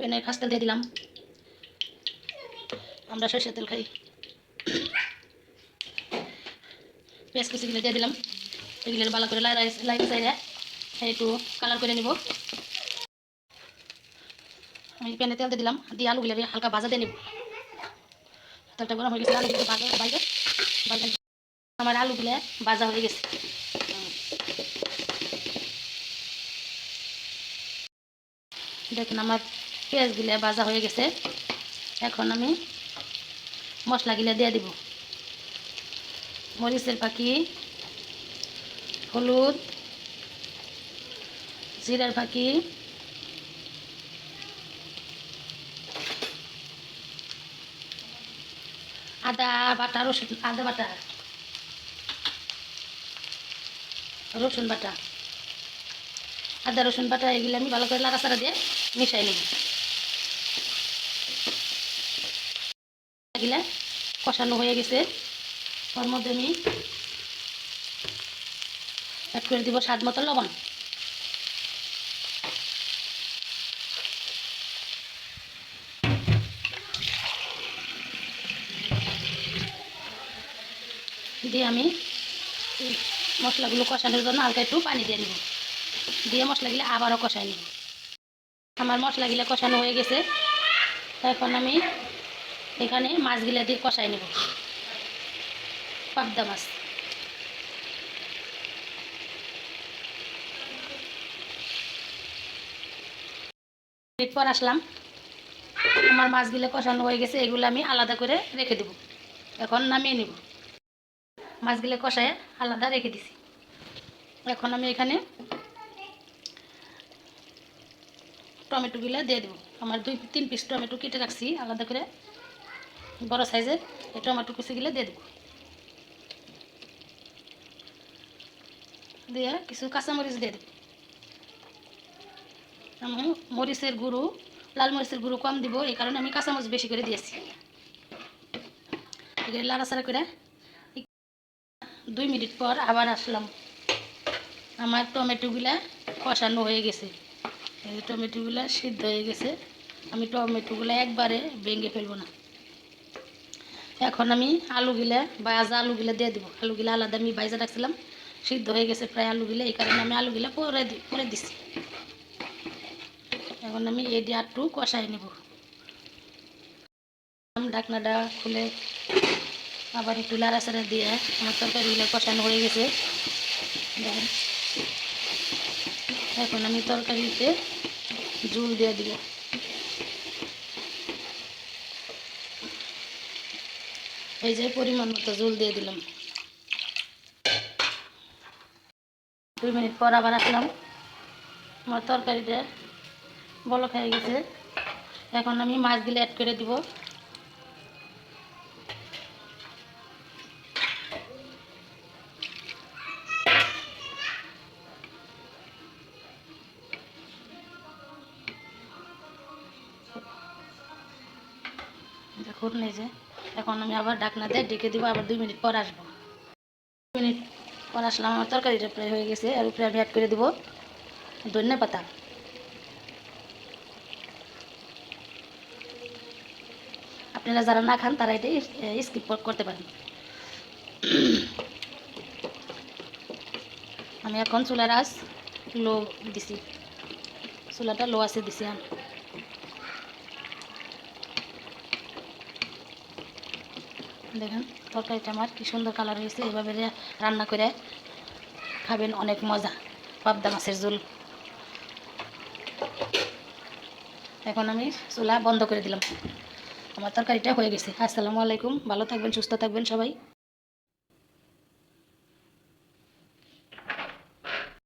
প্যানে খাস তেল দিয়ে দিলাম। আমরা সরষের তেল খাই। পেঁয়াজ কুচিগুলো দিয়ে দিলাম। এগুলো ভালো করে লাই লাই একটু কালার করে নিব। আমি প্যানে তেল দিয়ে দিলাম। দিয়ে আলুগুলো হালকা ভাজা দিয়ে নিব। তেলটা গরম হয়ে গেছে আলুগুলো ভাজা বাইরে। আমার আলুগুলো ভাজা হয়ে গেছে। দেখুন আমার পেঁয়াজগুলো ভাজা হয়ে গেছে। এখন আমি মশলাগুলো দিয়ে দিব। মরিচের পাখি, হলুদ, জিরার পাখি, আদা বাটা, রসুন, আদা বাটা, রসুন বাটা। আদা, রসুন বাটা এগুলো আমি ভালো করে লাড়াচাড়া দিয়ে মিশাই নেব। এগুলা কষানো হয়ে গেছে। ওর মধ্যে আমি অ্যাড করে দিব স্বাদ মতো লবণ। দিয়ে আমি মশলাগুলো কষানোর জন্য হালকা একটু পানি দিয়ে নেব। দিয়ে মশলাগুলো আবারও কষাই নেব। আমার মশলাগুলো কষানো হয়ে গেছে। এখন আমি এখানে মাছগুলা দিয়ে কষাই নেব। পাবদা মাছ। পর আসলাম। আমার মাছগুলো কষানো হয়ে গেছে, এগুলো আমি আলাদা করে রেখে দেব। এখন নামিয়ে নেব। মাছগুলো কষায় আলাদা রেখে দিছি। এখন আমি এখানে টমেটোগুলো দিয়ে দেবো। আমার দুই, তিন পিস টমেটো কেটে রাখছি, আলাদা করে বড় সাইজের, এই টমেটো কুচিগুলো দিয়ে দেবো। দিয়ে কিছু কাঁচামরিচ দিয়ে দেবো। আমি মরিচের গুঁড়ো, লাল মরিচের গুঁড়ো কম দিব, এই কারণে আমি কাঁচামরিচ বেশি করে দিয়েছি লাড়াচাড়া করে দুই মিনিট পর আবার আসলাম। আমার টমেটোগুলা কষানো হয়ে গেছে। টমেটোগুলা সিদ্ধ হয়ে গেছে, আমি টমেটোগুলো একবারে ভেঙে ফেলব না। এখন আমি আলুগুলা ভাজা আলুগুলা দিয়ে দিব। আলুগুলা আলাদা আমি ভাজা রাখছিলাম, সিদ্ধ হয়ে গেছে প্রায় আলুগুলা এই কারণে আমি আলুগুলা পরে পরে দিছি। এখন আমি দিয়ে একটু কষাই নেব। ঢাকনাটা খুলে আবার একটু লাড়াচাড়া দিয়ে আমার তরকারিগুলো কষানো হয়ে গেছে। এখন আমি তরকারিতে জুল দিয়ে দিব। এই যে পরিমাণ মতো জুল দিয়ে দিলাম। দুই মিনিট পর আবার আসলাম। আমার তরকারিটা বলো খেয়ে গেছে। এখন আমি মাছগুলো অ্যাড করে দিব। দেখুন যে। এখন আমি আবার ঢাকনা দিয়ে ডেকে দিব, আবার দুই মিনিট পর আসব। দুই মিনিট পর আসলাম, আমার তরকারিটা প্রায় হয়ে গেছে, আর উপরে আমি অ্যাড করে দিব ধনে পাতা। আপনারা যারা না খান, তারা এটাই স্কিপ করতে পারেন। আমি এখন চুলার আঁচ লো দিছি। চুলাটা লো আছে দিছি আমি। দেখেন, তরকারিটা আমার কী সুন্দর কালার হয়েছে। এভাবে রান্না করে খাবেন অনেক মজা। পাবদা মাছের ঝোল। এখন আমি চুলা বন্ধ করে দিলাম। আমার তরকারিটা হয়ে গেছে। আসসালামু আলাইকুম। ভালো থাকবেন, সুস্থ থাকবেন সবাই।